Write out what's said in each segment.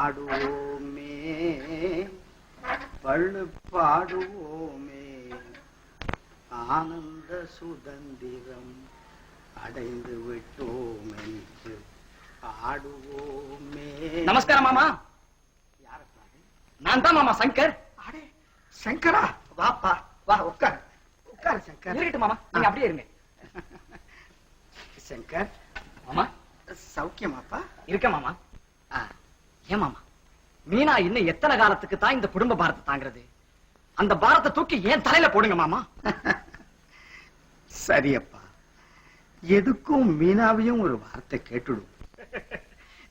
ஆடுவோமே பள்ளு பாடுவோமே. ஆனந்த சுதந்திரம் அடைந்து விட்டோம் என்று ஆடுவோமே நமஸ்காரம் மாமா. அது? நான் தான் மாமா சங்கர். அடே சங்கரா? வாப்பா வா உட்கார். உட்கார் சங்கர். இருக்கட்டும் மாமா நீங்க அப்படியே இருங்க. சங்கர். மாமா. சௌக்கியமாப்பா? இருக்க மாமா. ஆ, ஏன் மாமா? மீனா இன்னும் எத்தனை காலத்துக்கு தான் இந்த குடும்ப பாரத்தை தாங்கிறது? அந்த பாரத்தை தூக்கி ஏன் தலையில போடுங்க மாமா? சரியப்பா. எதுக்கும் மீனாவையும் ஒரு வார்த்தை கேட்டுடும்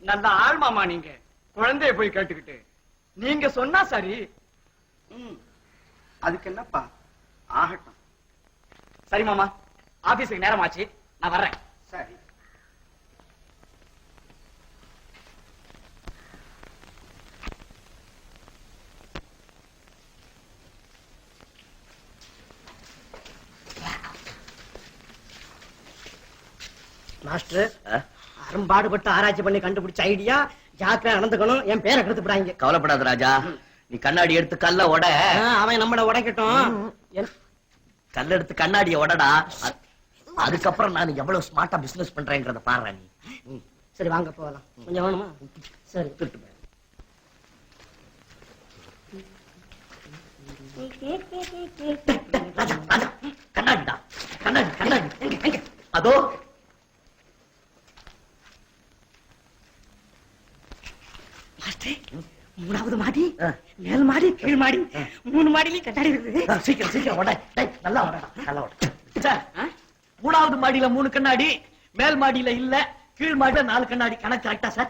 நல்ல ஆள் மாமா நீங்க. குழந்தைய போய் கேட்டுக்கிட்டு. நீங்க சொன்னா சரி. அதுக்கு என்னப்பா? ஆகட்டும். சரி மாமா. ஆபீஸுக்கு நேரம் ஆச்சு நான் வர்றேன். சரி. மாஸ்டர் அரும்பாடுபட்டு ஆராய்ச்சி பண்ணி கண்டுபிடிச்ச ஐடியா ஜாக்கிரதை நடந்துக்கணும். என் பேரை கெடுத்துப்படாங்க கவலைப்படாத ராஜா. நீ கண்ணாடி எடுத்து கல்ல உட அவன் நம்மள உடைக்கட்டும். கல்ல எடுத்து கண்ணாடிய உடடா அதுக்கப்புறம் நான் எவ்வளவு ஸ்மார்ட்டா பிசினஸ் பண்றேங்கிறத பாரு நீ. சரி வாங்க போகலாம். கொஞ்சம் வேணுமா சரி. திருட்டு கண்ணாடிடா. கண்ணாடி கண்ணாடி. அதோ மாஸ்டர் மூணாவது மாடி ஆ. மேல் மாடி கீழ் மாடி மாடிலையும் கண்ணாடி இருக்குது சீக்கிரம் சீக்கிரம் நல்லா நல்லா மூணாவது மாடியில மூணு கண்ணாடி மேல் மாடியில இல்ல கீழ் மாடியில நாலு கண்ணாடி. கணக்கு கரெக்டா சார்?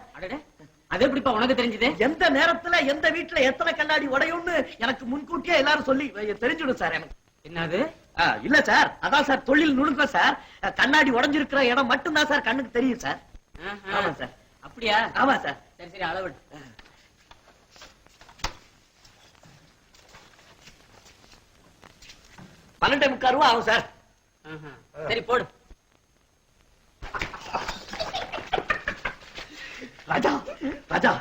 அது எப்படிப்பா உனக்கு தெரிஞ்சது? எந்த நேரத்துல எந்த வீட்டுல எத்தனை கண்ணாடி உடையும்னு எனக்கு முன்கூட்டியே எல்லாரும் சொல்லி தெரிஞ்சிடும் சார் எனக்கு. என்னது? இல்ல சார். அதான் சார் தொழில் நுணுக்கம் சார். கண்ணாடி உடைஞ்சிருக்கிற இடம் மட்டும்தான் சார் கண்ணுக்கு தெரியும் சார். ஆமா சார். அப்படியா? ஆமா சார். சரி சரி அளவு. பன்னெண்டே முக்கால் ரூபா ஆகும் சார். சரி போடு. ராஜா ராஜா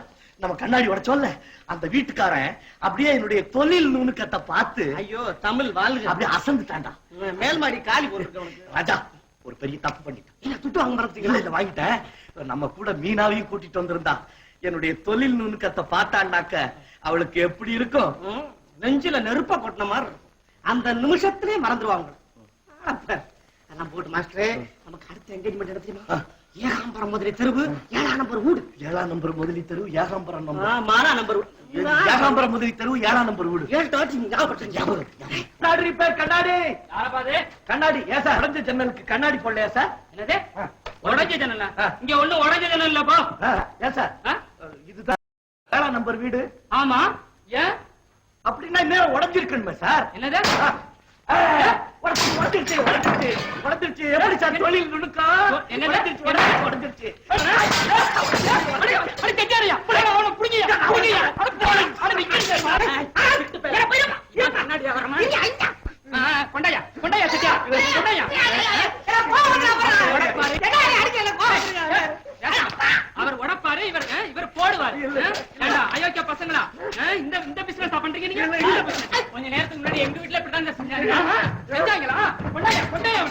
நம்ம கண்ணாடி உடைச்சோல்ல அந்த வீட்டுக்காரன் அப்படியே என்னுடைய தொழில் நுணுக்கத்தை பார்த்து ஐயோ தமிழ் வாழ்க. அப்படியே அசந்துட்டான்டா. மேல் மாடி காலி போட்டுருக்க ராஜா ஒரு பெரிய தப்பு பண்ணிட்டான். இல்ல துட்டு வாங்க மறந்துட்டீங்களா? இல்ல வாங்கிட்டேன். நம்ம கூட மீனாவையும் கூட்டிட்டு வந்திருந்தா. என்னுடைய தொழில் நுணுக்கத்தை பார்த்தான்னாக்க அவளுக்கு எப்படி இருக்கும்? நெஞ்சில நெருப்ப கொட்டின மாதிரி அந்த நிமிஷத்திலே மறந்துடுவாங்க அதெல்லாம் போட்டு மாஸ்டரே நமக்கு அடுத்த என்கேஜ்மெண்ட் ஆ. ஏகாம்பரம் முதலி தெருவு ஏழாம் நம்பர் வீடு ஏழாம் நம்பர் முதலி தெரு ஏகாம்பரம் நம்பர். மாறா நம்பர் ஏகாம்பரம் முதலி தெரு ஏழாம் நம்பர் வீடு ஏழு வச்சு ஞாபகப்படுத்து ஞாபகம் கண்ணாடி ரிப்பேர் கண்ணாடி. யாரப்பா அது கண்ணாடி சார்? உடஞ்ச ஜன்னலுக்கு கண்ணாடி போடலையா சார்? என்னது? உடைஞ்ச ஜன்னலா. இங்க ஒண்ணு உடைஞ்ச ஜன்னல் இல்லப்பா ஏன் சார்? இதுதான் ஏழாம் நம்பர் வீடு. ஆமா. ஏன்? அப்படின்னா நேரம் உடஞ்சிருக்கணுமே சார் என்னது உடைச்சிருச்சு, உடைச்சிருச்சு, உடைச்சிருச்சு. எப்படி சார் தொழில் நுணுக்கம்? என்னது? உடைச்சிருச்சு, உடைச்சிருச்சு, உடைச்சிருச்சு. அடி, அடி, கெட்டியாரியா. அவனை, அவனை புடிங்கய்யா, புடிங்கய்யா. அட, போடா. அட, நீ இங்க இரு. ஆ, விட்டு போயிரு. ஏன் கண்ணாடி வியாபாரமா? ஆ, ஆ, கொண்டாயா, கொண்டாயா, செட்டியா. கொண்டாயா. அவர் உடைப்பாரு. ஏண்டா, அவர் உடைப்பாரு இவர் ஆ, இவர் போடுவார் ஏண்டா, அயோக்கிய பசங்களா ஆ, இந்த இந்த பிசினஸ் பண்றீங்க நீங்க. கொஞ்ச நேரத்துக்கு முன்னாடி எங்க வீட்டுல இப்படிதான் செஞ்சாங்க ஆ, செஞ்சாங்களா கொண்டாயா? கொண்டாயா?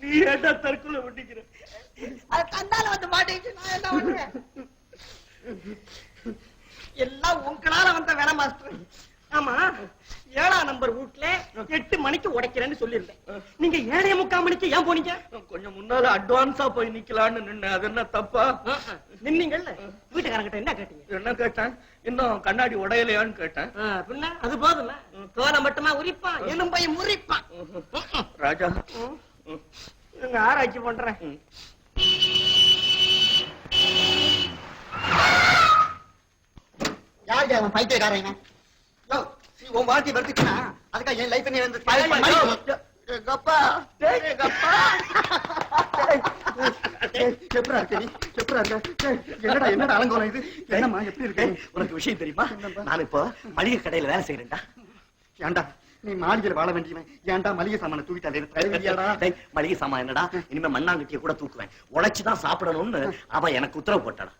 நீ ஏன்டா தற்கொலை பண்ணிக்கிற? அது கண்டால வந்து மாட்டேங்குது நான் என்ன பண்றேன் எல்லாம் உங்களால வந்த வேலை மாஸ்டர். ஆமா ஏழாம் நம்பர் வீட்ல எட்டு மணிக்கு உடைக்கிறேன்னு சொல்லியிருந்தேன். நீங்க ஏழே முக்கால் மணிக்கு ஏன் போனீங்க? முன்னால அட்வான்ஸா போய் நிக்கலாம்னு நின்ன அது என்ன தப்பா? நின்னீங்கல்ல? வீட்டுக்காரங்கிட்ட என்ன கேட்டீங்க? என்ன கேட்டேன்? இன்னும் கண்ணாடி உடையலையான்னு கேட்டேன். பின்ன? அது போதும்ல. தோலை மட்டுமா உரிப்பான் எலும்பையும் முறிப்பான் ராஜா. இங்க ஆராய்ச்சி பண்றேன். யாருக்கு அவன் நீ உன் வாழ்க்கை வெறுத்துக்கினா அதுக்காக என் லைஃப் நீ வந்து. எங்கப்பா எங்கப்பா எப்படா இருக்க நீ எப்படா இருக்க ஏய், என்னடா என்னடா அலங்கோலம் இது? என்னம்மா எப்படி இருக்க? ஏய், உனக்கு விஷயம் தெரியுமா? நான் இப்போ மளிகை கடையில வேலை செய்யறேன்டா ஏன்டா நீ மாளிகையில் வாழ வேண்டியவன். ஏன்டா மளிகை சாமான தூக்கிட்டாலே மளிகை சாமான் என்னடா? இனிமே மண்ணாங்கட்டிய கூட தூக்குவேன். உழைச்சுதான் சாப்பிடணும்னு அவன் எனக்கு உத்தரவு போட்டாடா?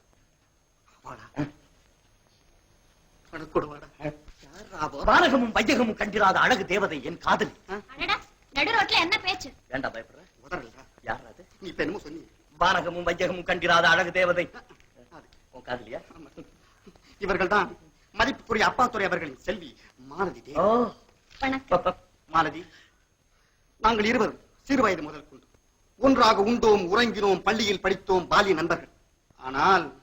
வானகமும் வையகமும் கண்டிராத அழகு தேவதை என் காதலி. நடு ரோட்ல என்ன பேச்சு? வேண்டா பயப்படுற உதறலடா. யார் அது நீ இப்ப என்னமோ சொன்னீங்க வானகமும் வையகமும் கண்டிராத அழகு தேவதை. காதலியா? இவர்கள் தான் மதிப்புக்குரிய அப்பாத்துறை அவர்களின் செல்வி மாலதி மாலதி நாங்கள் இருவரும் சிறு வயது முதல் கொண்டு ஒன்றாக உண்டோம் உறங்கினோம் பள்ளியில் படித்தோம் பாலிய நண்பர்கள். ஆனால்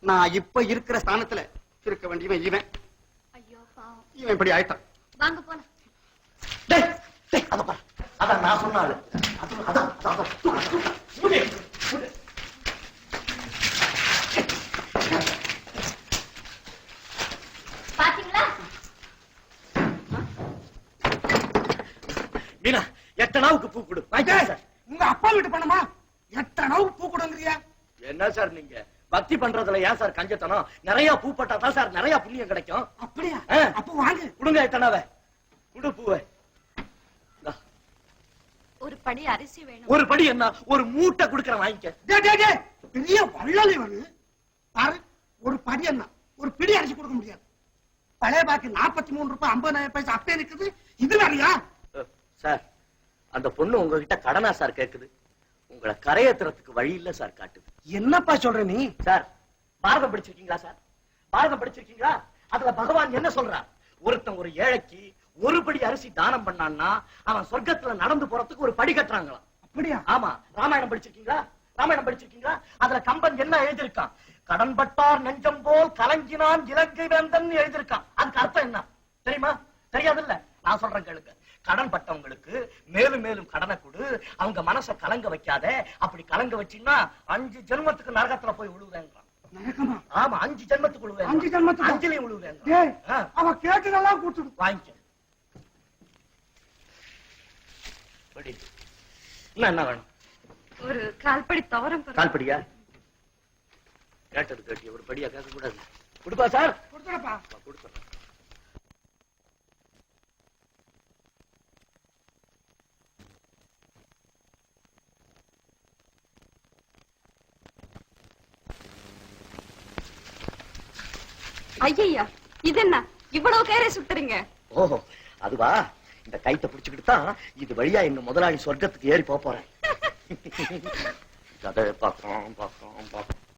நான் இப்ப இருக்கிற ஸ்தானத்துல இருக்க வேண்டியவன் இவன். இவன் இப்படி ஆயிட்டான். வாங்க போலாம். டேய், டேய், அத பாரு. அதான் நான் சொன்ன ஆளு. அது- அதான், அதான், அதான். தூக்கு, தூக்கு. மூடு, மூடு. பாத்தீங்களா மீனா எட்டனாவுக்கு பூ கொடு? சார். உங்க அப்பா வீட்டு பணமா? எத்தனை பூ கொடுங்கறியா? என்ன சார் நீங்க? பக்தி பண்றதுல ஏன் சார் கஞ்சத்தனம்? நிறைய பூ பட்டா தான் சார் நிறைய புண்ணியம் கிடைக்கும். அப்படியா. அப்ப வாங்க. கொடுங்க எத்தனாவ? குடு பூவை. ஒரு படி அரிசி வேணும். ஒரு படி என்ன? ஒரு மூட்டை குடுக்கறேன் வாங்கிக்க. டேய், டேய், டேய், பெரிய வள்ளல் இவனு பாரு ஒரு படி என்ன? ஒரு பிடி அரிசி கொடுக்க முடியாது. பழைய பாக்கி நாற்பத்தி மூணு ரூபாய் ஐம்பதாயிரம் பைசா அப்பே நிக்குது. இது வேறையா? சார் அந்த பொண்ணு உங்ககிட்ட கடனா சார் கேக்குது. உங்களை கரையேத்துறதுக்கு வழி இல்ல சார் காட்டுது. என்னப்பா சொல்ற நீ? சார் பாரதம் படிச்சிருக்கீங்களா சார்? பாரதம் படிச்சிருக்கீங்களா? அதுல பகவான் என்ன சொல்றார் ஒருத்தன் ஒரு ஏழைக்கு ஒரு படி அரிசி தானம் பண்ணான்னா அவன் சொர்க்கத்துல நடந்து போறதுக்கு ஒரு படி கட்டுறாங்களாம். அப்படியா? ஆமா ராமாயணம் படிச்சிருக்கீங்களா? ராமாயணம் படிச்சிருக்கீங்களா? அதுல கம்பன் என்ன எழுதியிருக்கான்? கடன்பட்டார் நெஞ்சம் போல் கலங்கினான் இலங்கை வேந்தன் எழுதியிருக்கான். அதுக்கு அர்த்தம் என்ன? தெரியுமா? தெரியாதுல்ல? நான் சொல்றேன் கேளுங்க. கடன் பட்டவங்களுக்கு மேலும் மேலும் கடனை கொடு. அவங்க மனசை கலங்க வைக்காத. அப்படி கலங்க வச்சீங்கன்னா அஞ்சு ஜென்மத்துக்கு நரகத்துல போய் விழுவேங்கிறான் ஆமா அஞ்சு ஜென்மத்துக்கு விழுவேன் அஞ்சு ஜென்மத்துக்கு? அஞ்சுலயும் விழுவேன் டேய் அவ கேட்டதெல்லாம் கூட்டுடு. வாங்கிக்க. என்ன வேணும்? ஒரு கால்படி துவரம் கால்படியா? கேட்டது கேட்டிய ஒரு படியா கேட்க கூடாது கொடுப்பா சார். கொடுத்துடப்பா. கொடுத்துறேன் ஐயா இது என்ன இவ்வளவு கேரை சுட்டுறீங்க. ஓஹோ அதுவா? இந்த கைத்தை பிடிச்சுக்கிட்டு தான் இது வழியா இந்த முதலாளி சொர்க்கத்துக்கு ஏறி போறேன். கதை பார்க்கறோம் பார்க்கறோம் பார்க்கறோம்.